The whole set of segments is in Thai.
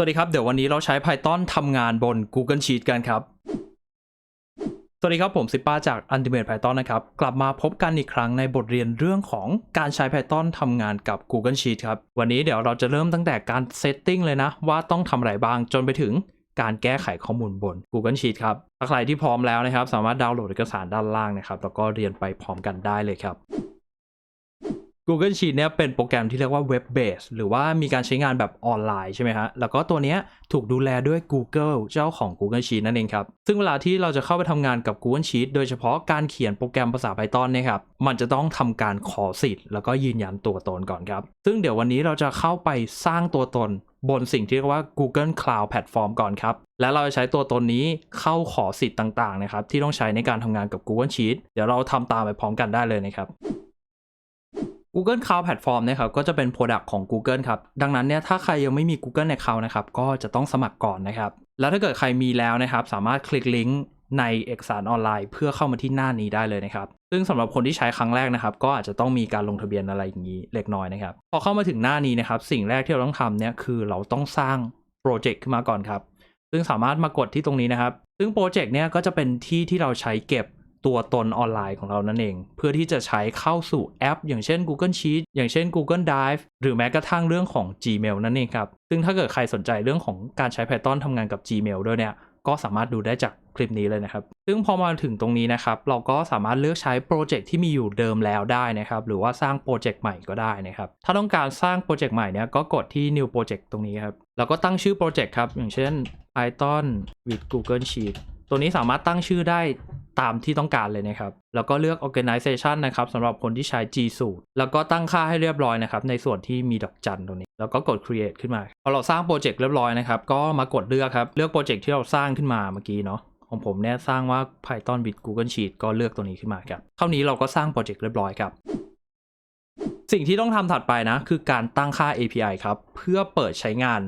วัสดีครับ เดี๋ยววันนี้เราใช้ Python ทำงานบน Google Sheet กันครับ สวัสดีครับผมซิปป้าจาก Ultimate Python นะครับ กลับมาพบกันอีกครั้งในบทเรียนเรื่องของการใช้ Python ทำงานกับ Google Sheet ครับ วันนี้เดี๋ยวเราจะเริ่มตั้งแต่การ setting เลยนะ ว่าต้องทำอะไรบ้างจนไปถึงการแก้ไขข้อมูลบน Google Sheet ครับ ถ้าใครที่พร้อมแล้วนะครับ สามารถดาวน์โหลดเอกสารด้านล่างนะครับ แล้วก็เรียนไปพร้อมกันได้เลยครับ Google Sheet เนี่ยเป็นโปรแกรมที่เรียกว่า Web Base หรือว่ามีการใช้งานแบบออนไลน์ใช่ไหมฮะ แล้วก็ตัวเนี้ยถูกดูแลด้วย Google เจ้าของ Google Sheet นั่นเองครับ ซึ่งเวลาที่เราจะเข้าไปทำงานกับ Google Sheet โดยเฉพาะการเขียนโปรแกรมภาษา Python เนี่ยครับ มันจะต้องทำการขอสิทธิ์ แล้วก็ยืนยันตัวตนก่อนครับ ซึ่งเดี๋ยววันนี้เราจะเข้าไปสร้างตัวตนบนสิ่งที่เรียกว่า Google Cloud Platform ก่อนครับ และเราจะใช้ตัวตนนี้เข้าขอสิทธิ์ต่างๆนะครับที่ต้องใช้ในการทำงานกับ Google Sheet เดี๋ยวเราทำตามไปพร้อมกันได้เลยนะครับ Google Cloud Platform เนี่ยครับก็จะเป็น Product ของ Google ครับ ดังนั้นเนี่ยถ้าใครยังไม่มี Google Account นะครับก็จะต้องสมัครก่อนนะครับ แล้วถ้าเกิดใครมีแล้วนะครับ สามารถคลิกลิงก์ในเอกสารออนไลน์ เพื่อเข้ามาที่หน้านี้ได้เลยนะครับ ซึ่งสำหรับคนที่ใช้ครั้งแรกนะครับ ก็อาจจะต้องมีการลงทะเบียนอะไรอย่างนี้เล็กน้อยนะครับ พอเข้ามาถึงหน้านี้นะครับ สิ่งแรกที่เราต้องทำเนี่ยคือเราต้องสร้างโปรเจกต์ขึ้นมาก่อนครับ ซึ่งสามารถมากดที่ตรงนี้นะครับ ซึ่งโปรเจกต์เนี่ยก็จะเป็นที่ที่เราใช้เก็บ ตัวตนออนไลน์ของเรานั่นเอง เพื่อที่จะใช้เข้าสู่แอป อย่างเช่น Google Sheets อย่างเช่น Google Drive หรือแม้กระทั่งเรื่องของ Gmail นั่นเองครับ ซึ่งถ้าเกิดใครสนใจเรื่องของการใช้ Python ทำงานกับ Gmail ด้วยเนี่ยก็สามารถดูได้จากคลิปนี้เลยนะครับ ซึ่งพอมาถึงตรงนี้นะครับ เราก็สามารถเลือกใช้โปรเจกต์ที่มีอยู่เดิมแล้วได้นะครับ หรือว่าสร้างโปรเจกต์ใหม่ก็ได้นะครับ ถ้าต้องการสร้างโปรเจกต์ใหม่เนี่ยก็กดที่ new project ตรงนี้ครับ แล้วก็ตั้งชื่อโปรเจกต์ครับ อย่างเช่น Python with Google Sheets ตัวนี้สามารถตั้งชื่อได้ตามที่ต้องการเลยนะครับ แล้วก็เลือก organization นะครับสำหรับคนที่ใช้ G Suite แล้วก็ตั้งค่าให้เรียบร้อยนะครับ ในส่วนที่มีดอกจันตรงนี้ แล้วก็กด create ขึ้นมา พอเราสร้างโปรเจกต์เรียบร้อยนะครับ ก็มากดเลือกครับ เลือกโปรเจกต์ที่เราสร้างขึ้นมาเมื่อกี้เนาะ ของผมเนี่ยสร้างว่า Python with Google Sheet ก็เลือกตัวนี้ขึ้นมาครับ เท่านี้เราก็สร้างโปรเจกต์เรียบร้อยครับ สิ่งที่ต้องทำถัดไปนะ คือการตั้งค่า API ครับ เพื่อเปิดใช้งาน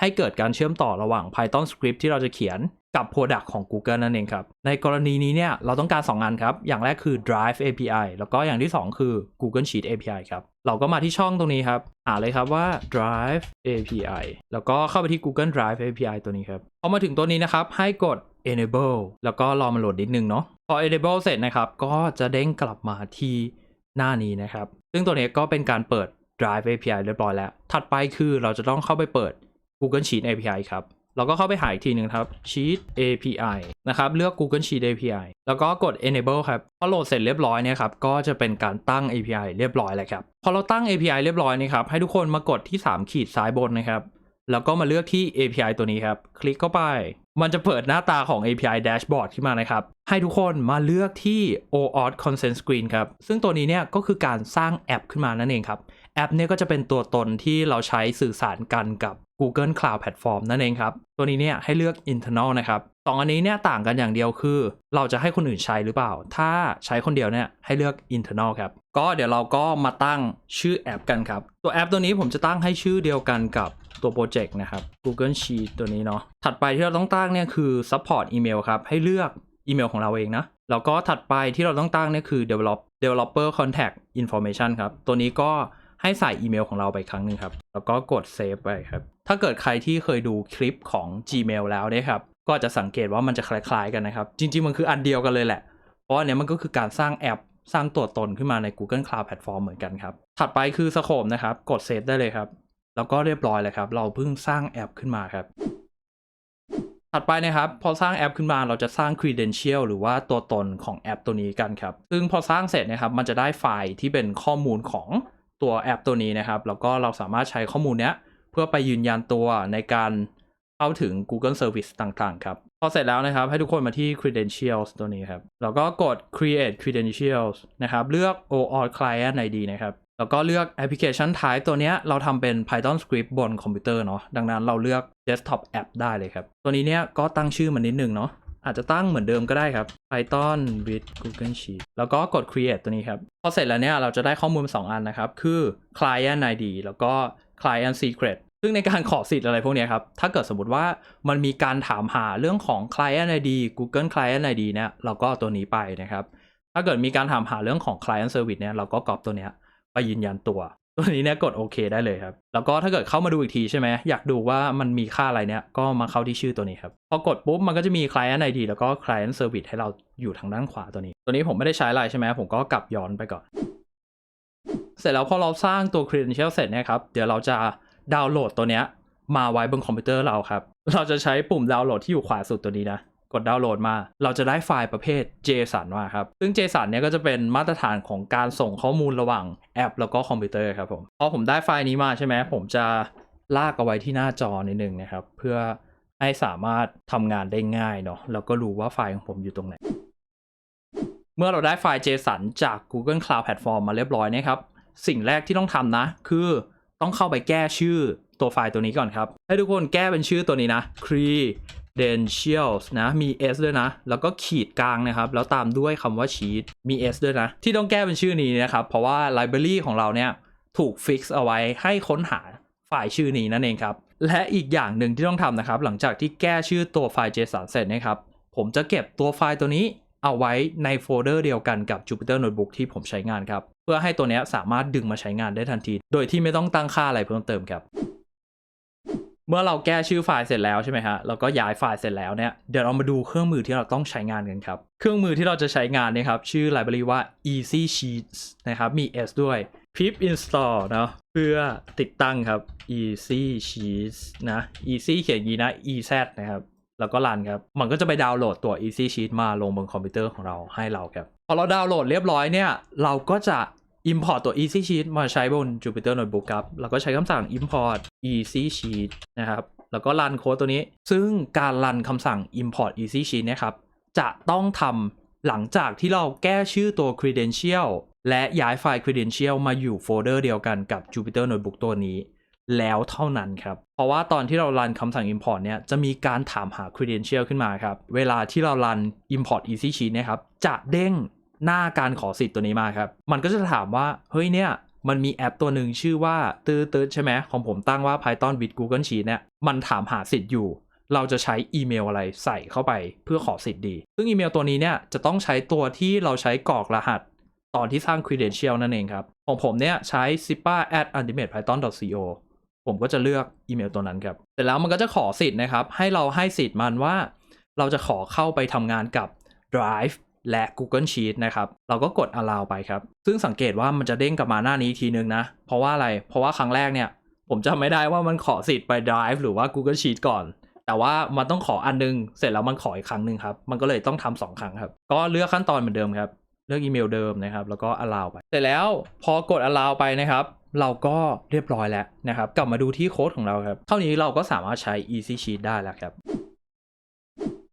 ให้เกิดการเชื่อมต่อระหว่าง Python script ที่เราจะเขียน กับ Product ของ Google นั่นเองครับ ในกรณีนี้เนี่ยเราต้องการ 2 งานครับ อย่างแรกคือ Drive API แล้วก็อย่างที่ 2 คือ Google Sheet API ครับ เราก็มาที่ช่องตรงนี้ครับ หาเลยครับว่า Drive API แล้วก็เข้าไปที่ Google Drive API ตัวนี้ครับ พอมาถึงตัวนี้นะครับ ให้กด enable แล้วก็รอมันโหลดนิดนึงเนาะ พอ enable เสร็จนะครับ ก็จะเด้งกลับมาที่หน้านี้นะครับ ซึ่งตัวนี้ก็เป็นการเปิด Drive API เรียบร้อยแล้ว ถัดไปคือเราจะต้องเข้าไปเปิด Google Sheet API ครับ เราก็เข้าไปหาอีกทีหนึ่งครับ Sheet API นะครับเลือก Google Sheet API แล้วก็กด enable ครับพอโหลดเสร็จเรียบร้อยเนี่ยครับก็จะเป็นการตั้ง API เรียบร้อยแล้วครับพอเราตั้ง API เรียบร้อยนี่ครับให้ทุกคนมากดที่ 3 ขีดซ้ายบนนะครับแล้วก็มาเลือกที่ API ตัวนี้ครับ คลิกเข้าไป มันจะเปิดหน้าตาของ API Dashboard ขึ้นมานะครับ ให้ทุกคนมาเลือกที่ OAuth Consent Screen ครับ ซึ่งตัวนี้เนี่ยก็คือการสร้างแอปขึ้นมานั่นเองครับ แอปเนี่ยก็จะเป็นตัวตนที่เราใช้สื่อสารกันกับ Google Cloud Platform นั่นเองครับ ตัวนี้เนี่ยให้เลือก internal นะครับสองอันนี้เนี่ยต่างกันอย่างเดียวคือ เราจะให้คนอื่นใช้หรือเปล่า ถ้าใช้คนเดียวเนี่ยให้เลือก internal ครับ ก็เดี๋ยวเราก็มาตั้งชื่อแอปกันครับ ตัวแอปตัวนี้ผมจะตั้งให้ชื่อเดียวกันกับตัวโปรเจกต์นะครับ Google Sheet ตัวนี้เนาะ ถัดไปที่เราต้องตั้งเนี่ยคือ support email ครับ ให้เลือกอีเมลของเราเองนะ แล้วก็ถัดไปที่เราต้องตั้งเนี่ยคือ develop developer contact information ครับ ตัวนี้ก็ ให้ใส่อีเมลของเราไปครั้งหนึ่งครับ แล้วก็กด save ไปครับ ถ้าเกิดใครที่เคยดูคลิปของ Gmail แล้วเนี่ยครับ ก็จะสังเกตว่ามันจะคล้ายๆกันนะครับ จริง ๆ มันคืออันเดียวกันเลยแหละ เพราะอันเนี้ยมันก็คือการสร้างแอปสร้างตัวตนขึ้นมาใน Google Cloud Platform เหมือนกันครับ ถัดไปคือสโคปนะครับ กด save ได้เลยครับ แล้วก็เรียบร้อยเลยครับ เราเพิ่งสร้างแอปขึ้นมาครับ ถัดไปนะครับ พอสร้างแอปขึ้นมาเราจะสร้าง credential หรือว่าตัวตนของแอปตัวนี้กันครับ ซึ่งพอสร้างเสร็จนะครับ มันจะได้ไฟล์ที่เป็นข้อมูลของ ตัวแอปตัวนี้นะครับ แล้วก็เราสามารถใช้ข้อมูลเนี้ย เพื่อไปยืนยันตัวในการเข้าถึง Google Service ต่างๆ ครับ พอเสร็จแล้วนะครับ ให้ทุกคนมาที่ credentials ตัวนี้ครับ แล้วก็กด create credentials นะครับ เลือก OAuth client ID นะครับ แล้วก็เลือก application type ตัวเนี้ยเราทำเป็น Python script บนคอมพิวเตอร์เนาะ ดังนั้นเราเลือก desktop app ได้เลยครับ ตัวนี้เนี่ยก็ตั้งชื่อมันนิดนึงเนาะ อาจจะตั้งเหมือนเดิมก็ได้ครับ Python with Google Sheet แล้วก็กด create ตัวนี้ครับ พอเสร็จแล้วเนี่ยเราจะได้ข้อมูล 2 อันนะครับ คือ client ID แล้วก็ client secret ซึ่งในการขอสิทธิ์อะไรพวกนี้ครับ ถ้าเกิดสมมติว่ามันมีการถามหาเรื่องของ client ID Google client ID เนี่ยเราก็เอาตัวนี้ไปนะครับ ถ้าเกิดมีการถามหาเรื่องของ client service เนี่ยเราก็กรอบตัวเนี้ยไปยืนยันตัว ตัวนี้เนี่ยกดโอเคได้เลยครับ แล้วก็ถ้าเกิดเข้ามาดูอีกทีใช่ไหมอยากดูว่ามันมีค่าอะไรเนี่ยก็มาเข้าที่ชื่อตัวนี้ครับ พอกดปุ๊บมันก็จะมี client ID แล้วก็ client service ให้เราอยู่ทางด้านขวาตัวนี้ ตัวนี้ผมไม่ได้ใช้อะไรใช่ไหมผมก็กลับย้อนไปก่อน เสร็จแล้วพอเราสร้างตัว credential เสร็จเนี่ยครับเดี๋ยวเราจะดาวน์โหลดตัวเนี้ยมาไว้บนคอมพิวเตอร์เราครับ เราจะใช้ปุ่มดาวน์โหลดที่อยู่ขวาสุดตัวนี้นะ กดดาวน์โหลดมา เราจะได้ไฟล์ประเภท JSON มาครับ ซึ่ง JSON เนี่ยก็จะเป็นมาตรฐานของการส่งข้อมูลระหว่างแอป แล้วก็คอมพิวเตอร์ครับผม พอผมได้ไฟล์นี้มาใช่ไหมผมจะลากเอาไว้ที่หน้าจอนิดนึงนะครับ เพื่อให้สามารถทำงานได้ง่ายเนาะ แล้วก็รู้ว่าไฟล์ของผมอยู่ตรงไหน เมื่อเราได้ไฟล์ JSON จาก Google Cloud Platform มาเรียบร้อยนะครับ สิ่งแรกที่ต้องทำนะ คือต้องเข้าไปแก้ชื่อตัวไฟล์ตัวนี้ก่อนครับ ให้ทุกคนแก้เป็นชื่อตัวนี้นะ Cree credentials นะ มี s ด้วยนะ แล้วก็ขีดกลางนะครับ แล้วตามด้วยคำว่า sheet มี s ด้วยนะ ที่ต้องแก้เป็นชื่อนี้นะครับ เพราะว่า library ของเราเนี่ย ถูก fix เอาไว้ให้ค้นหาไฟล์ชื่อนี้นั่นเองครับ และอีกอย่างหนึ่งที่ต้องทำนะครับ หลังจากที่แก้ชื่อตัวไฟล์ JSON เสร็จนะครับ ผมจะเก็บตัวไฟล์ตัวนี้เอาไว้ในโฟลเดอร์เดียวกันกับ Jupyter Notebook ที่ผมใช้งานครับ เพื่อให้ตัวนี้สามารถดึงมาใช้งานได้ทันที โดยที่ไม่ต้องตั้งค่าอะไรเพิ่มเติมครับ เมื่อเราแก้ชื่อไฟล์เสร็จแล้วใช่ไหมฮะแล้วก็ย้ายไฟล์เสร็จแล้วเนี่ยเดี๋ยวเรามาดูเครื่องมือที่เราต้องใช้งานกันครับ เครื่องมือที่เราจะใช้งานเนี่ยครับ ชื่อ library ว่า easy sheets นะครับมี s ด้วย pip install เนาะเพื่อติดตั้งครับ easy sheets นะ easy เขียนอย่างนี้นะ ez นะครับแล้วก็รันครับ มันก็จะไปดาวน์โหลดตัว easy sheet มาลงบนคอมพิวเตอร์ของเราให้เราครับ พอเราดาวน์โหลดเรียบร้อยเนี่ย เราก็จะ import ตัว easy sheet มาใช้บน Jupyter Notebook ครับเราก็ใช้คำสั่ง import easy sheet นะครับ แล้วก็รันโค้ดตัวนี้ ซึ่งการรันคำสั่ง import easy sheet นะครับ จะต้องทำหลังจากที่เราแก้ชื่อตัว credential และย้ายไฟล์ credential มาอยู่โฟลเดอร์เดียวกันกับ Jupyter Notebook ตัวนี้แล้วเท่านั้นครับ เพราะว่าตอนที่เรารันคำสั่ง import เนี่ย จะมีการถามหา credential ขึ้นมาครับ เวลาที่เรารัน import easy sheet นะครับ จะเด้ง หน้าการขอสิทธิ์ตัวนี้มาครับ มันก็จะถามว่า เฮ้ยเนี่ย มันมีแอปตัวหนึ่งชื่อว่าตืดตืดใช่ไหมของผมตั้งว่า Python with Google Sheet เนี่ย มันถามหาสิทธิ์อยู่ เราจะใช้อีเมลอะไรใส่เข้าไปเพื่อขอสิทธิ์ดี ซึ่งอีเมลตัวนี้เนี่ยจะต้องใช้ตัวที่เราใช้กรอกรหัส ตอนที่สร้าง credential นั่นเองครับ ของผมเนี่ยใช้ zipa at ultimatepython.co ผมก็จะเลือกอีเมลตัวนั้นครับ เสร็จแล้วมันก็จะขอสิทธิ์นะครับ ให้เราให้สิทธิ์มันว่า เราจะขอเข้าไปทำงานกับ Drive และ Google Sheet นะครับ เราก็กด allow ไปครับ ซึ่งสังเกตว่ามันจะเด้งกลับมาหน้านี้อีกทีนึงนะ เพราะว่าอะไร เพราะว่าครั้งแรกเนี่ย ผมจำไม่ได้ว่ามันขอสิทธิ์ไป Drive หรือว่า Google Sheet ก่อน แต่ว่ามันต้องขออันนึง เสร็จแล้วมันขออีกครั้งหนึ่งครับ มันก็เลยต้องทำสองครั้งครับ ก็เลือกขั้นตอนเหมือนเดิมครับ เลือกอีเมลเดิมนะครับ แล้วก็ allow ไป เสร็จแล้วพอกด allow ไปนะครับ เราก็เรียบร้อยแล้วนะครับ กลับมาดูที่โค้ดของเราครับ เท่านี้เราก็สามารถใช้ easy sheet ได้แล้วครับ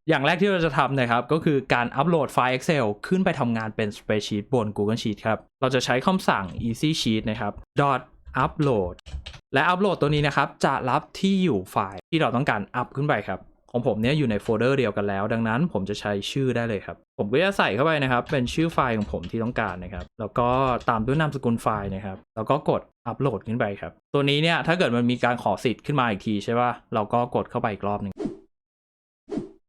อย่างแรกที่เราจะทำนะครับ ก็คือการอัปโหลดไฟล์ Excel ขึ้นไปทำงานเป็น spreadsheet บน Google Sheet ครับ เราจะใช้คำสั่ง easy sheet นะครับ dot upload และอัปโหลดตัวนี้นะครับ จะรับที่อยู่ไฟล์ที่เราต้องการอัพขึ้นไปครับ ของผมเนี่ยอยู่ในโฟลเดอร์เดียวกันแล้ว ดังนั้นผมจะใช้ชื่อได้เลยครับ ผมก็จะใส่เข้าไปนะครับ เป็นชื่อไฟล์ของผมที่ต้องการนะครับ แล้วก็ตามด้วยนามสกุลไฟล์นะครับ แล้วก็กดอัปโหลดขึ้นไปครับ ตัวนี้เนี่ยถ้าเกิดมันมีการขอสิทธิ์ขึ้นมาอีกทีใช่ป่ะ เราก็กดเข้าไปอีกรอบหนึ่ง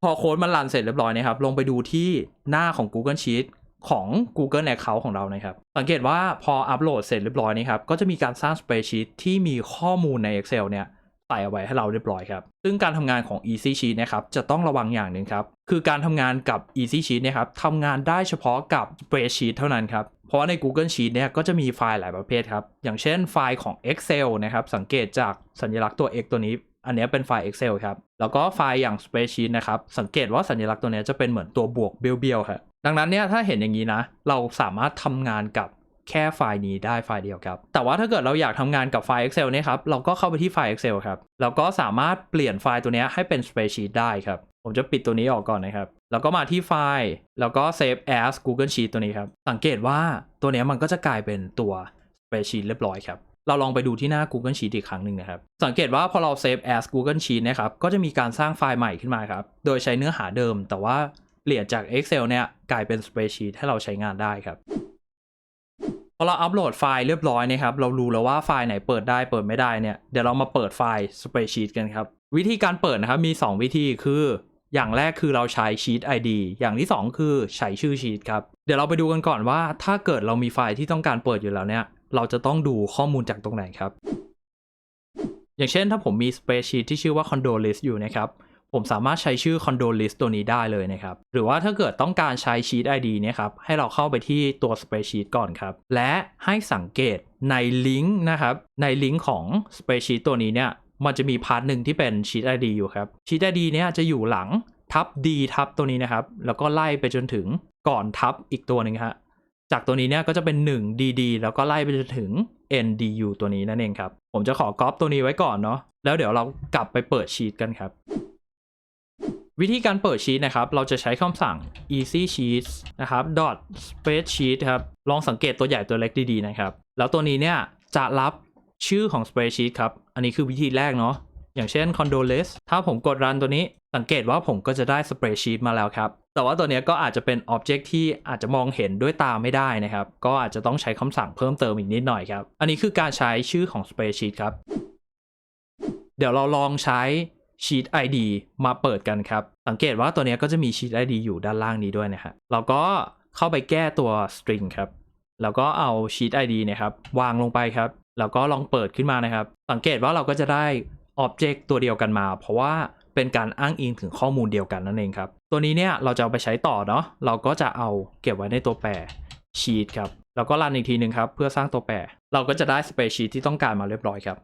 อโค้ดมันรันเสร็จเรียบร้อยนะครับ ลงไปดูที่หน้าของ Google Sheet ของ Google Account ของเรานะครับ สังเกตว่าพออัปโหลดเสร็จเรียบร้อยนี่ครับ ก็จะมีการสร้าง Spreadsheet ที่มีข้อมูลใน Excel เนี่ยใส่เอาไว้ให้เราเรียบร้อยครับ ซึ่งการทำงานของ Easy Sheet นะครับ จะต้องระวังอย่างหนึ่งครับ คือการทำงานกับ Easy Sheet นะครับทำงานได้เฉพาะกับ Spreadsheet เท่านั้นครับ เพราะว่าใน Google Sheet เนี่ยก็จะมีไฟล์หลายประเภทครับ อย่างเช่นไฟล์ของ Excel นะครับ สังเกตจากสัญลักษณ์ตัว X ตัวนี้ อันนี้เป็นไฟล์ Excel ครับ แล้วก็ไฟล์อย่าง Spreadsheet นะครับ สังเกตว่าสัญลักษณ์ตัวนี้จะเป็นเหมือนตัวบวกเบี้ยวๆครับดังนั้นเนี่ยถ้าเห็นอย่างนี้นะ เราสามารถทำงานกับแค่ไฟล์นี้ได้ไฟล์เดียวครับ แต่ว่าถ้าเกิดเราอยากทำงานกับไฟล์ Excel เนี่ยครับ เราก็เข้าไปที่ไฟล์ Excel ครับ แล้วก็สามารถเปลี่ยนไฟล์ตัวนี้ให้เป็น Spreadsheet ได้ครับ ผมจะปิดตัวนี้ออกก่อนนะครับ แล้วก็มาที่ไฟล์ แล้วก็ Save as Google Sheet ตัวนี้ครับ สังเกตว่าตัวนี้มันก็จะกลายเป็นตัว Spreadsheet เรียบร้อยครับ เราลองไปดูที่หน้า Google Sheet อีกครั้งหนึ่งนะครับ สังเกตว่าพอเรา save as Google Sheet นะครับ ก็จะมีการสร้างไฟล์ใหม่ขึ้นมาครับ โดยใช้เนื้อหาเดิม แต่ว่าเปลี่ยนจาก Excel เนี่ยกลายเป็น Spreadsheet ให้เราใช้งานได้ครับพอเราอัปโหลดไฟล์เรียบร้อยนะครับ เรารู้แล้วว่าไฟล์ไหนเปิดได้เปิดไม่ได้เนี่ย เดี๋ยวเรามาเปิดไฟล์ Spreadsheet กันครับ วิธีการเปิดนะครับ มี 2 วิธีคือ อย่างแรกคือเราใช้ Sheet ID อย่างที่ 2 คือใช้ชื่อ Sheet ครับ เดี๋ยวเราไปดูกันก่อนว่า ถ้าเกิดเรามีไฟล์ที่ต้องการเปิดอยู่แล้วเนี่ย เราจะต้องดูข้อมูลจากตรงไหนครับ อย่างเช่นถ้าผมมี spreadsheet ที่ชื่อว่า condo list อยู่นะครับผมสามารถใช้ชื่อ condo list ตัวนี้ได้เลยนะครับ หรือว่าถ้าเกิดต้องการใช้ sheet ID เนี่ยครับ ให้เราเข้าไปที่ตัว spreadsheet ก่อนครับ และให้สังเกตในลิงก์นะครับ ในลิงก์ของ spreadsheet ตัวนี้เนี่ย มันจะมีพาร์ทหนึ่งที่เป็น sheet ID อยู่ครับ sheet ID เนี่ยจะอยู่หลังทับ D ทับตัวนี้นะครับ แล้วก็ไล่ไปจนถึงก่อนทับอีกตัวหนึ่งฮะ จากตัวนี้เนี่ยก็จะเป็น 1 dd แล้วก็ไล่ไปจนถึง ndu ตัวนี้นั่นเองครับ ผมจะขอก๊อปตัวนี้ไว้ก่อนเนาะแล้วเดี๋ยวเรากลับไปเปิดชีตกันครับ วิธีการเปิดชีตนะครับ เราจะใช้คำสั่ง easy sheets นะครับ dot spreadsheet ครับ ลองสังเกตตัวใหญ่ตัวเล็กดีๆนะครับ แล้วตัวนี้เนี่ยจะรับชื่อของ spreadsheet ครับ อันนี้คือวิธีแรกเนาะอย่างเช่น condo list ถ้าผมกดรันตัวนี้สังเกตว่าผมก็จะได้ spreadsheet มาแล้วครับ แต่ว่าตัวนี้ก็อาจจะเป็น object ที่อาจจะมองเห็นด้วยตาไม่ได้นะครับ ก็อาจจะต้องใช้คำสั่งเพิ่มเติมอีกนิดหน่อยครับ อันนี้คือการใช้ชื่อของ spreadsheet ครับ เดี๋ยวเราลองใช้ sheet ID มาเปิดกันครับ สังเกตว่าตัวนี้ก็จะมี sheet ID อยู่ด้านล่างนี้ด้วยนะฮะเราก็เข้าไปแก้ตัว string ครับ แล้วก็เอา sheet ID นะครับวางลงไปครับ แล้วก็ลองเปิดขึ้นมานะครับ สังเกตว่าเราก็จะได้ object ตัวเดียวกันมา เพราะว่าเป็นการอ้างอิงถึงข้อมูลเดียวกันนั่นเองครับ ตัวนี้เนี่ยเราจะเอาไปใช้ต่อเนาะเราก็จะเอาเก็บไว้ในตัวแปร sheet ครับแล้วก็รันอีกทีหนึ่งครับเพื่อสร้างตัวแปร เราก็จะได้ spreadsheet ที่ต้องการมาเรียบร้อยครับ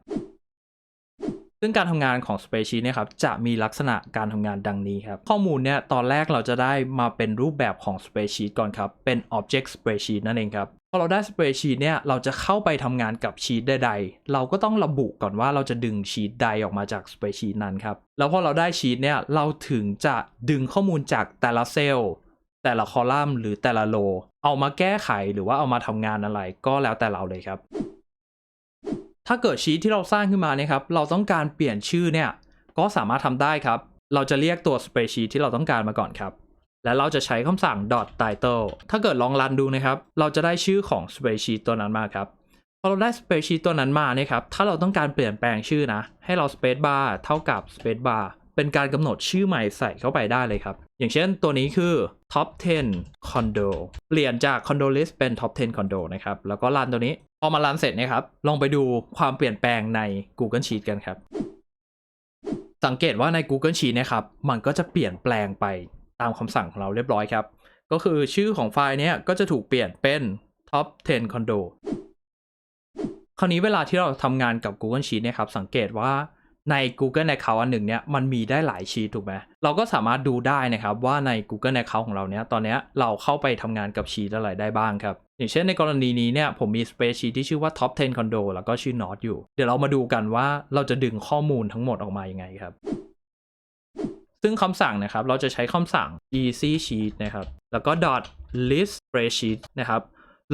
ซึ่งการทำงานของ spreadsheet เนี่ยครับจะมีลักษณะการทำงานดังนี้ครับ ข้อมูลเนี่ยตอนแรกเราจะได้มาเป็นรูปแบบของ spreadsheet ก่อนครับ เป็น object spreadsheet นั่นเองครับพอเราได้ spreadsheet เนี่ยเราจะเข้าไปทำงานกับชีตใดๆ เราก็ต้องระบุก่อนว่าเราจะดึงชีตใดออกมาจาก spreadsheet นั้นครับ แล้วพอเราได้ชีตเนี่ยเราถึงจะดึงข้อมูลจากแต่ละเซลล์แต่ละคอลัมน์หรือแต่ละโล เอามาแก้ไขหรือว่าเอามาทำงานอะไรก็แล้วแต่เราเลยครับ ถ้าเกิดชีตที่เราสร้างขึ้นมาเนี่ยครับเราต้องการเปลี่ยนชื่อเนี่ยก็สามารถทำได้ครับ เราจะเรียกตัว spreadsheet ที่เราต้องการมาก่อนครับ และเราจะใช้คำสั่ง dot title ถ้าเกิดลองรันดูนะครับ เราจะได้ชื่อของ spreadsheet ตัวนั้นมาครับพอเราได้ spreadsheet ตัวนั้นมาเนี่ยครับถ้าเราต้องการเปลี่ยนแปลงชื่อนะ ให้เรา space bar เท่ากับ space bar เป็นการกำหนดชื่อใหม่ใส่เข้าไปได้เลยครับ อย่างเช่นตัวนี้คือ top 10 condo เปลี่ยนจาก condo list เป็น top 10 condo นะครับ แล้วก็รันตัวนี้ พอมารันเสร็จนะครับ ลองไปดูความเปลี่ยนแปลงใน Google Sheet กันครับ สังเกตว่าใน Google Sheet นะครับ มันก็จะเปลี่ยนแปลงไปตามคำสั่งของเราเรียบร้อยครับ ก็คือชื่อของไฟล์นี้ก็จะถูกเปลี่ยนเป็น top 10 condo คราวนี้เวลาที่เราทำงานกับ Google Sheet นี่ยครับ สังเกตว่า ใน Google Account อันหนึ่งเนี่ยมันมีได้หลายชีตถูกไหมเราก็สามารถดูได้นะครับว่าใน Google Account ของเราเนี่ยตอนเนี้ยเราเข้าไปทำงานกับชีตอะไรได้บ้างครับ อย่างเช่นในกรณีนี้เนี่ยผมมี spreadsheet ที่ชื่อว่า top 10 condo แล้วก็ชื่อ not อยู่ เดี๋ยวเรามาดูกันว่าเราจะดึงข้อมูลทั้งหมดออกมายังไงครับ ซึ่งคำสั่งนะครับเราจะใช้คำสั่ง easy sheet นะครับแล้วก็ dot list spreadsheet นะครับ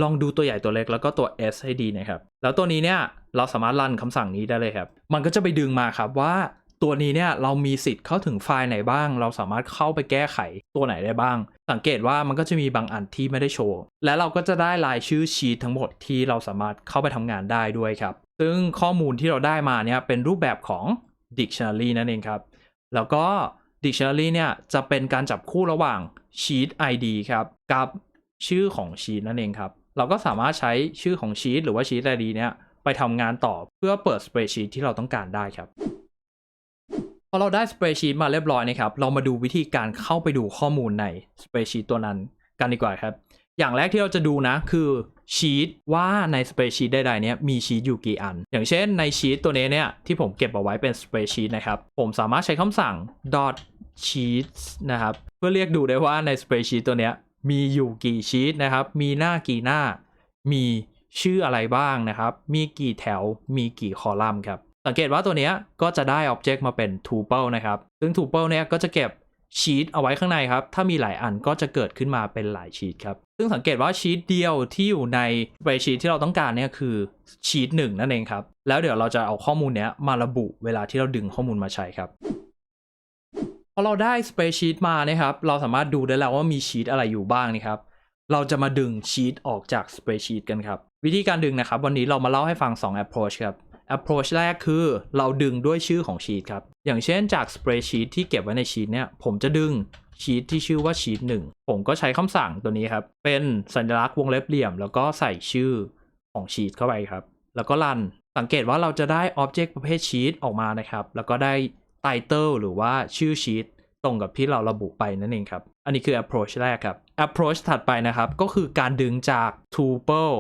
ลองดูตัวใหญ่ตัวเล็กแล้วก็ตัว s ให้ดีนะครับ แล้วตัวนี้เนี่ยเราสามารถรันคำสั่งนี้ได้เลยครับ มันก็จะไปดึงมาครับว่าตัวนี้เนี่ยเรามีสิทธิ์เข้าถึงไฟล์ไหนบ้าง เราสามารถเข้าไปแก้ไขตัวไหนได้บ้าง สังเกตว่ามันก็จะมีบางอันที่ไม่ได้โชว์ และเราก็จะได้รายชื่อชีททั้งหมดที่เราสามารถเข้าไปทำงานได้ด้วยครับ ซึ่งข้อมูลที่เราได้มาเนี่ยเป็นรูปแบบของ dictionary นั่นเองครับ แล้วก็ dictionary เนี่ยจะเป็นการจับคู่ระหว่าง sheet ID ครับกับชื่อของ sheet นั่นเองครับ เราก็สามารถใช้ชื่อของ sheet หรือว่า sheet ID เนี่ยไปทำงานต่อเพื่อเปิด spreadsheet ที่เราต้องการได้ครับพอเราได้ spreadsheet มาเรียบร้อยนะครับ เรามาดูวิธีการเข้าไปดูข้อมูลใน spreadsheet ตัวนั้นกันดีกว่าครับ อย่างแรกที่เราจะดูนะคือชีตว่าใน spreadsheet ใดๆเนี่ยมีชีตอยู่กี่อัน อย่างเช่นในชีตตัวนี้เนี่ยที่ผมเก็บเอาไว้เป็น spreadsheet นะครับ ผมสามารถใช้คำสั่ง dot sheets นะครับ เพื่อเรียกดูได้ว่าใน spreadsheet ตัวเนี้ย มีอยู่กี่ชีตนะครับ มีหน้ากี่หน้า มีชื่ออะไรบ้างนะครับ มีกี่แถว มีกี่คอลัมน์ครับ สังเกตว่าตัวนี้ก็จะได้ object มาเป็น tuple นะครับ ซึ่ง tuple เนี่ยก็จะเก็บชีตเอาไว้ข้างในครับ ถ้ามีหลายอันก็จะเกิดขึ้นมาเป็นหลายชีตครับ ซึ่งสังเกตว่าชีตเดียวที่อยู่ใน spreadsheet ที่เราต้องการเนี่ยคือชีตหนึ่งนั่นเองครับ แล้วเดี๋ยวเราจะเอาข้อมูลเนี้ยมาระบุเวลาที่เราดึงข้อมูลมาใช้ครับ อเราได้ spreadsheet มานะครับ เราสามารถดูได้แล้วว่ามีชีตอะไรอยู่บ้างนะครับ เราจะมาดึงชีตออกจาก spreadsheet กันครับ วิธีการดึงนะครับ วันนี้เรามาเล่าให้ฟัง 2 approach ครับ approach แรกคือเราดึงด้วยชื่อของชีตครับ อย่างเช่นจาก spreadsheet ที่เก็บไว้ในชีตเนี่ย ผมจะดึงชีตที่ชื่อว่าชีต1ผมก็ใช้คำสั่งตัวนี้ครับ เป็นสัญลักษณ์วงเล็บเหลี่ยม แล้วก็ใส่ชื่อของชีตเข้าไปครับ แล้วก็รันสังเกตว่าเราจะได้ Object ประเภทชีตออกมานะครับ แล้วก็ได้ Title หรือว่าชื่อชีตตรงกับที่เราระบุไปนั่นเองครับ อันนี้คือ approach แรกครับ approach ถัดไปนะครับ ก็คือการดึงจาก tuple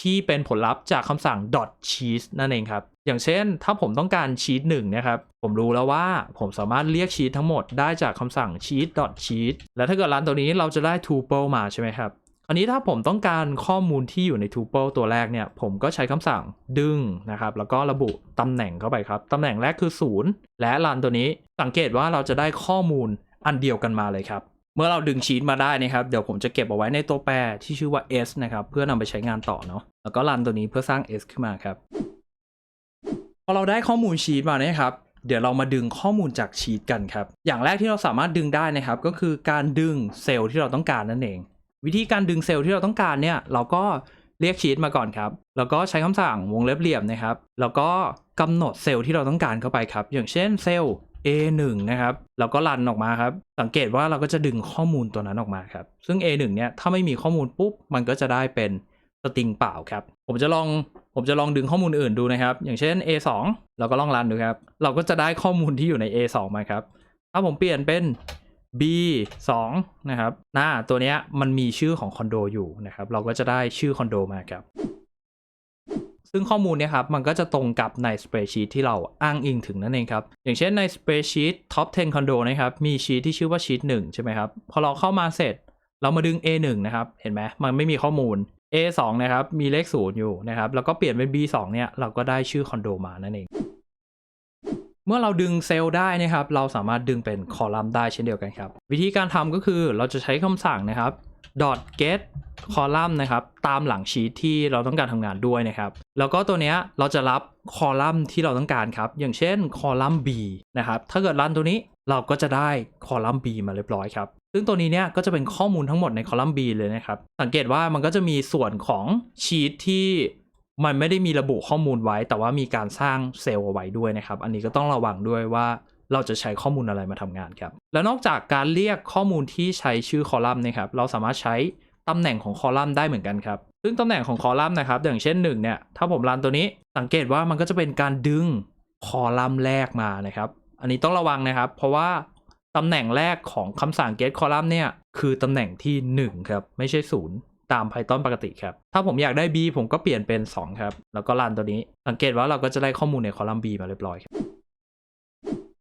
ที่เป็นผลลัพธ์จากคำสั่ง dot cheat นั่นเองครับ อย่างเช่น ถ้าผมต้องการชีตหนึ่งนะครับ ผมรู้แล้วว่าผมสามารถเรียกชีตทั้งหมดได้จากคำสั่ง cheat dot cheat แล้วถ้าเกิดรันตัวนี้เราจะได้ tuple มาใช่ไหมครับ อันนี้ถ้าผมต้องการข้อมูลที่อยู่ใน tuple ตัวแรกเนี่ย ผมก็ใช้คำสั่งดึงนะครับ แล้วก็ระบุตำแหน่งเข้าไปครับ ตำแหน่งแรกคือ 0 และรันตัวนี้สังเกตว่าเราจะได้ข้อมูลอันเดียวกันมาเลยครับเมื่อเราดึงชีตมาได้นะครับ เดี๋ยวผมจะเก็บเอาไว้ในตัวแปรที่ชื่อว่า s นะครับ เพื่อนำไปใช้งานต่อเนาะแล้วก็รันตัวนี้เพื่อสร้าง s ขึ้นมาครับพอเราได้ข้อมูลชีตมาเนี่ยครับเดี๋ยวเรามาดึงข้อมูลจากชีตกันครับ อย่างแรกที่เราสามารถดึงได้นะครับ ก็คือการดึงเซลล์ที่เราต้องการนั่นเอง วิธีการดึงเซลล์ที่เราต้องการเนี่ย เราก็เรียกชีตมาก่อนครับ แล้วก็ใช้คำสั่งวงเล็บเหลี่ยมนะครับ แล้วก็กำหนดเซลล์ที่เราต้องการเข้าไปครับ อย่างเช่นเซลล์ A1 นะครับ แล้วก็รันออกมาครับ สังเกตว่าเราก็จะดึงข้อมูลตัวนั้นออกมาครับ ซึ่ง A1 เนี่ย ถ้าไม่มีข้อมูลปุ๊บ มันก็จะได้เป็นสตริงเปล่าครับ ผมจะลอง ผมจะลองดึงข้อมูลอื่นดูนะครับ อย่างเช่น A2 เราก็ลองรันดูครับ เราก็จะได้ข้อมูลที่อยู่ใน A2 มาครับ ถ้าผมเปลี่ยนเป็น B2 นะครับหน้าตัวนี้มันมีชื่อของคอนโดอยู่นะครับ เราก็จะได้ชื่อคอนโดมาครับ ซึ่งข้อมูลเนี่ยครับ มันก็จะตรงกับใน spreadsheet ที่เราอ้างอิงถึงนั่นเองครับ อย่างเช่นใน spreadsheet top 10 condo นะครับ มีชีตที่ชื่อว่าชีต1ใช่ไหมครับ พอเราเข้ามาเสร็จ เรามาดึง A1 นะครับ เห็นไหมมันไม่มีข้อมูล A2 นะครับ มีเลข0อยู่นะครับ แล้วก็เปลี่ยนเป็น B2 เนี่ย เราก็ได้ชื่อคอนโดมานั่นเอง เมื่อเราดึงเซลล์ได้นะครับ เราสามารถดึงเป็นคอลัมน์ได้เช่นเดียวกันครับ วิธีการทำก็คือเราจะใช้คำสั่งนะครับ get คอลัมน์นะครับ ตามหลังชีตที่เราต้องการทำงานด้วยนะครับ แล้วก็ตัวเนี้ยเราจะรับคอลัมน์ที่เราต้องการครับ อย่างเช่นคอลัมน์ B นะครับ ถ้าเกิดรันตัวนี้เราก็จะได้คอลัมน์ B มาเรียบร้อยครับ ซึ่งตัวนี้เนี่ยก็จะเป็นข้อมูลทั้งหมดในคอลัมน์ B เลยนะครับ สังเกตว่ามันก็จะมีส่วนของชีตที่ มันไม่ได้มีระบุข้อมูลไว้ แต่ว่ามีการสร้างเซลล์เอาไว้ด้วยนะครับ อันนี้ก็ต้องระวังด้วยว่าเราจะใช้ข้อมูลอะไรมาทำงานครับ แล้วนอกจากการเรียกข้อมูลที่ใช้ชื่อคอลัมน์นะครับ เราสามารถใช้ตำแหน่งของคอลัมน์ได้เหมือนกันครับ ซึ่งตำแหน่งของคอลัมน์นะครับ อย่างเช่น1เนี่ย ถ้าผมรันตัวนี้ สังเกตว่ามันก็จะเป็นการดึงคอลัมน์แรกมานะครับ อันนี้ต้องระวังนะครับ เพราะว่าตำแหน่งแรกของคำสั่ง get column เนี่ย คือตำแหน่งที่ 1 ครับ ไม่ใช่ 0 ตาม Python ปกติครับ ถ้าผมอยากได้ b ผมก็เปลี่ยนเป็น 2 ครับ แล้วก็รันตัวนี้ สังเกตว่าเราก็จะได้ข้อมูลในคอลัมน์ b มาเรียบร้อยครับ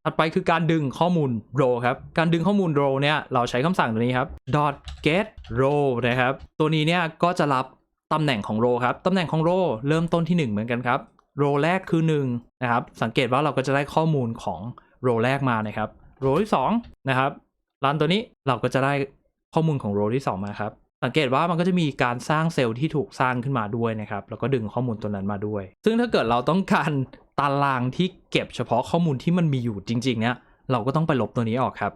ถัดไปคือการดึงข้อมูล row ครับ การดึงข้อมูล row เนี่ย เราใช้คำสั่งตัวนี้ครับ dot get row นะครับ ตัวนี้เนี่ยก็จะรับตำแหน่งของ row ครับ ตำแหน่งของ row เริ่มต้นที่ 1 เหมือนกันครับ row แรกคือ 1 นะครับ สังเกตว่าเราก็จะได้ข้อมูลของ row แรกมานะครับ row ที่ 2 นะครับรันตัวนี้เราก็จะได้ข้อมูลของ row ที่ 2 มาครับ สังเกตว่ามันก็จะมีการสร้างเซลล์ที่ถูกสร้างขึ้นมาด้วยนะครับ แล้วก็ดึงข้อมูลตัวนั้นมาด้วย ซึ่งถ้าเกิดเราต้องการตารางที่เก็บเฉพาะข้อมูลที่มันมีอยู่จริงๆเนี่ยเราก็ต้องไปลบตัวนี้ออกครับ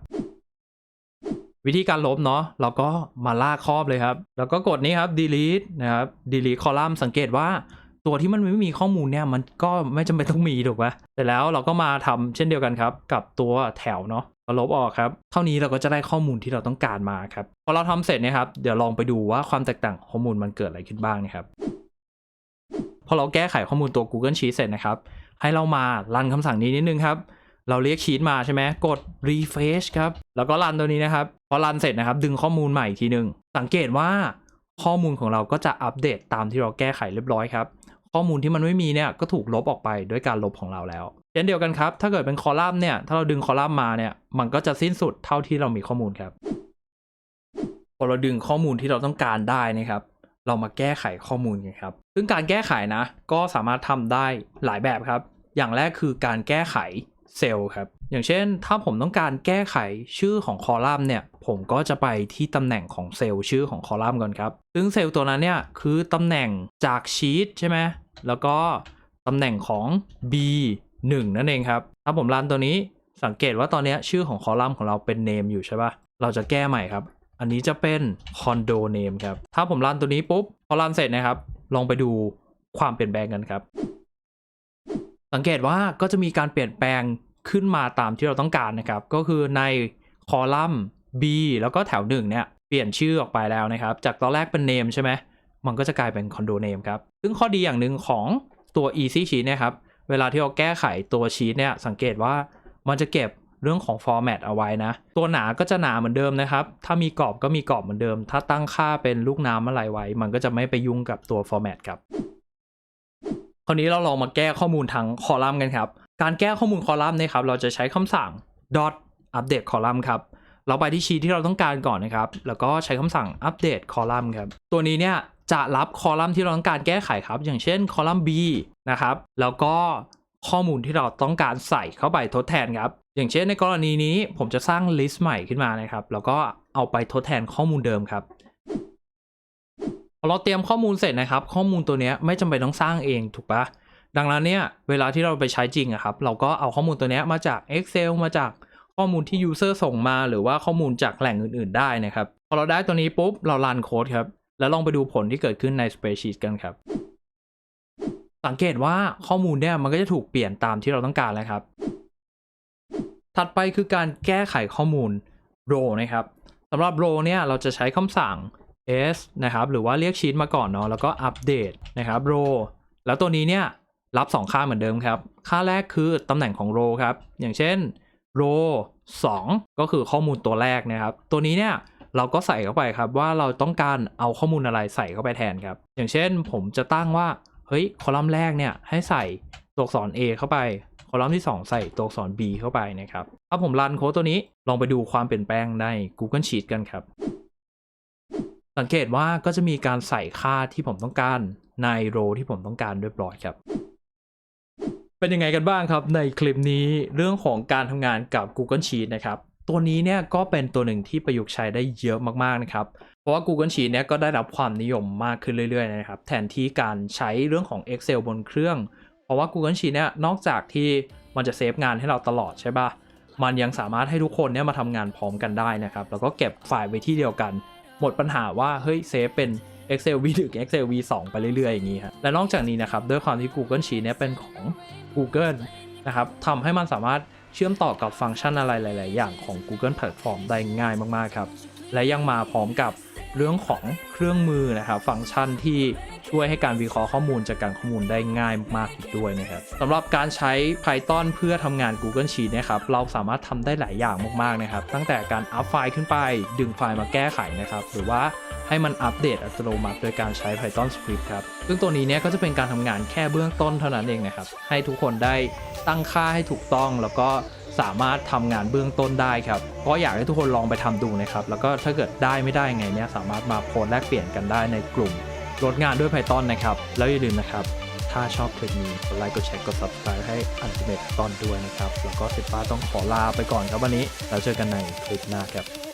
วิธีการลบเนาะเราก็มาลากครอบเลยครับ แล้วก็กดนี้ครับ delete นะครับ delete column สังเกตว่าตัวที่มันไม่มีข้อมูลเนี่ยมันก็ไม่จำเป็นต้องมีถูกปะแต่แล้วเราก็มาทำเช่นเดียวกันครับ กับตัวแถวเนาะ ก็ลบออกครับ เท่านี้เราก็จะได้ข้อมูลที่เราต้องการมาครับ พอเราทำเสร็จนะครับ เดี๋ยวลองไปดูว่าความแตกต่างข้อมูลมันเกิดอะไรขึ้นบ้างนะครับ พอเราแก้ไขข้อมูลตัว Google Sheet เสร็จนะครับ ให้เรามารันคำสั่งนี้นิดนึงครับ เราเรียกชีตมาใช่ไหม กด refresh ครับ แล้วก็รันตัวนี้นะครับ พอรันเสร็จนะครับ ดึงข้อมูลใหม่อีกทีหนึ่งสังเกตว่าข้อมูลของเราก็จะอัปเดตตามที่เราแก้ไขเรียบร้อยครับ ข้อมูลที่มันไม่มีเนี่ยก็ถูกลบออกไปด้วยการลบของเราแล้วเช่นเดียวกันครับ ถ้าเกิดเป็นคอลัมน์เนี่ย ถ้าเราดึงคอลัมน์มาเนี่ย มันก็จะสิ้นสุดเท่าที่เรามีข้อมูลครับ พอเราดึงข้อมูลที่เราต้องการได้นะครับ เรามาแก้ไขข้อมูลกันครับ ซึ่งการแก้ไขนะ ก็สามารถทำได้หลายแบบครับ อย่างแรกคือการแก้ไขเซลล์ครับ อย่างเช่น ถ้าผมต้องการแก้ไขชื่อของคอลัมน์เนี่ย ผมก็จะไปที่ตำแหน่งของเซลล์ชื่อของคอลัมน์ก่อนครับ ซึ่งเซลล์ตัวนั้นเนี่ยคือตำแหน่งจากชีตใช่ไหม แล้วก็ตำแหน่งของ B 1 นั่นเองครับ ถ้าผมรันตัวนี้สังเกตว่าตอนนี้ชื่อของคอลัมน์ของเราเป็น name อยู่ใช่ปะเราจะแก้ใหม่ครับ อันนี้จะเป็น condo name ครับ ถ้าผมรันตัวนี้ปุ๊บ พอรันเสร็จนะครับ ลองไปดูความเปลี่ยนแปลงกันครับ สังเกตว่าก็จะมีการเปลี่ยนแปลง ขึ้นมาตามที่เราต้องการนะครับ ก็คือในคอลัมน์ B แล้วก็แถวหนึ่งเนี่ยเปลี่ยนชื่อออกไปแล้วนะครับ จากตอนแรกเป็น name ใช่ไหมมันก็จะกลายเป็นคอนโดเนมครับ ซึ่งข้อดีอย่างหนึ่งของตัว easy sheet นี่ยครับ เวลาที่เราแก้ไขตัวชีตเนี่ยสังเกตว่ามันจะเก็บเรื่องของ format เอาไว้นะ ตัวหนาก็จะหนาเหมือนเดิมนะครับ ถ้ามีกรอบก็มีกรอบเหมือนเดิม ถ้าตั้งค่าเป็นลูกน้ำอะไรไว้ มันก็จะไม่ไปยุ่งกับตัว format ครับ คราวนี้เราลองมาแก้ข้อมูลทางคอลัมน์กันครับ การแก้ข้อมูลคอลัมน์เนี่ยครับเราจะใช้คำสั่ง dot update column ครับเราไปที่ชีทที่เราต้องการก่อนนะครับ แล้วก็ใช้คำสั่ง update column ครับ ตัวนี้เนี่ยจะรับคอลัมน์ที่เราต้องการแก้ไขครับ อย่างเช่นคอลัมน์ B นะครับ แล้วก็ข้อมูลที่เราต้องการใส่เข้าไปทดแทนครับ อย่างเช่นในกรณีนี้ผมจะสร้าง list ใหม่ขึ้นมานะครับ แล้วก็เอาไปทดแทนข้อมูลเดิมครับพอเราเตรียมข้อมูลเสร็จนะครับ ข้อมูลตัวเนี้ยไม่จำเป็นต้องสร้างเองถูกปะ ดังนั้นเนี่ยเวลาที่เราไปใช้จริงอะครับ เราก็เอาข้อมูลตัวนี้มาจาก Excel มาจากข้อมูลที่ user ส่งมา หรือว่าข้อมูลจากแหล่งอื่น ๆ ได้นะครับ พอเราได้ตัวนี้ปุ๊บ เรารันโค้ดครับ แล้วลองไปดูผลที่เกิดขึ้นใน spreadsheet กันครับ สังเกตว่าข้อมูลเนี่ยมันก็จะถูกเปลี่ยนตามที่เราต้องการแล้วครับ ถัดไปคือการแก้ไขข้อมูล row นะครับสำหรับ row เนี่ยเราจะใช้คำสั่ง s นะครับ หรือว่าเรียกชีตมาก่อนเนาะแล้วก็อัปเดตนะครับ row แล้วตัวนี้เนี่ย รับ 2 ค่าเหมือนเดิมครับ ค่าแรกคือตำแหน่งของ row ครับ อย่างเช่น row 2ก็คือข้อมูลตัวแรกนะครับ ตัวนี้เนี่ยเราก็ใส่เข้าไปครับว่าเราต้องการเอาข้อมูลอะไรใส่เข้าไปแทนครับ อย่างเช่นผมจะตั้งว่าเฮ้ยคอลัมน์แรกเนี่ยให้ใส่ตัวอักษร A เข้าไป คอลัมน์ที่ 2 ใส่ตัวอักษร B เข้าไปนะครับถ้าผมรันโค้ดตัวนี้ลองไปดูความเปลี่ยนแปลงใน Google Sheet กันครับ สังเกตว่าก็จะมีการใส่ค่าที่ผมต้องการในโรที่ผมต้องการเรียบร้อยครับ เป็นยังไงกันบ้างครับ ในคลิปนี้เรื่องของการทำงานกับ Google Sheet นะครับ ตัวนี้เนี่ยก็เป็นตัวหนึ่งที่ประยุกต์ใช้ได้เยอะมากๆนะครับ เพราะว่า Google Sheet เนี่ยก็ได้รับความนิยมมากขึ้นเรื่อยๆนะครับ แทนที่การใช้เรื่องของ Excel บนเครื่อง เพราะว่า Google Sheet เนี่ยนอกจากที่มันจะเซฟงานให้เราตลอดใช่ปะมันยังสามารถให้ทุกคนเนี่ยมาทำงานพร้อมกันได้นะครับ แล้วก็เก็บไฟล์ไว้ที่เดียวกัน หมดปัญหาว่าเฮ้ยเซฟเป็น Excel V1 Excel V2 ไปเรื่อยๆอย่างนี้ครับและนอกจากนี้นะครับด้วยความที่ Google Sheet เนี่ยเป็นของ Google นะครับทำให้มันสามารถเชื่อมต่อกับฟังก์ชันอะไรหลาย ๆ อย่างของ Google Platform ได้ง่ายมาก ๆ ครับ และยังมาพร้อมกับเรื่องของเครื่องมือนะครับฟังก์ชันที่ ช่วยให้การวิเคราะห์ข้อมูลจากการข้อมูลได้ง่ายมากอีกด้วยนะครับสำหรับการใช้ Python เพื่อทำงาน Google Sheet นะครับเราสามารถทำได้หลายอย่างมากๆนะครับตั้งแต่การอัพไฟล์ขึ้นไปดึงไฟล์มาแก้ไขนะครับหรือว่าให้มันอัปเดตอัตโนมัติโดยการใช้ Python Script ครับ ซึ่งตัวนี้เนี่ยก็จะเป็นการทำงานแค่เบื้องต้นเท่านั้นเองนะครับ ให้ทุกคนได้ตั้งค่าให้ถูกต้อง แล้วก็สามารถทำงานเบื้องต้นได้ครับ ก็อยากให้ทุกคนลองไปทำดูนะครับ แล้วก็ถ้าเกิดได้ไม่ได้ไงเนี่ยสามารถมาโพสแลกเปลี่ยนกันได้ในกลุ่ม ลดงานด้วย Python นะครับ แล้วอย่าลืมนะครับ ถ้าชอบคลิปนี้กดไลค์กดแชร์กด subscribe ให้ Ultimate ตอนด้วยนะครับ แล้วก็สิบป้าต้องขอลาไปก่อนครับวันนี้ แล้วเจอกันในคลิปหน้าครับ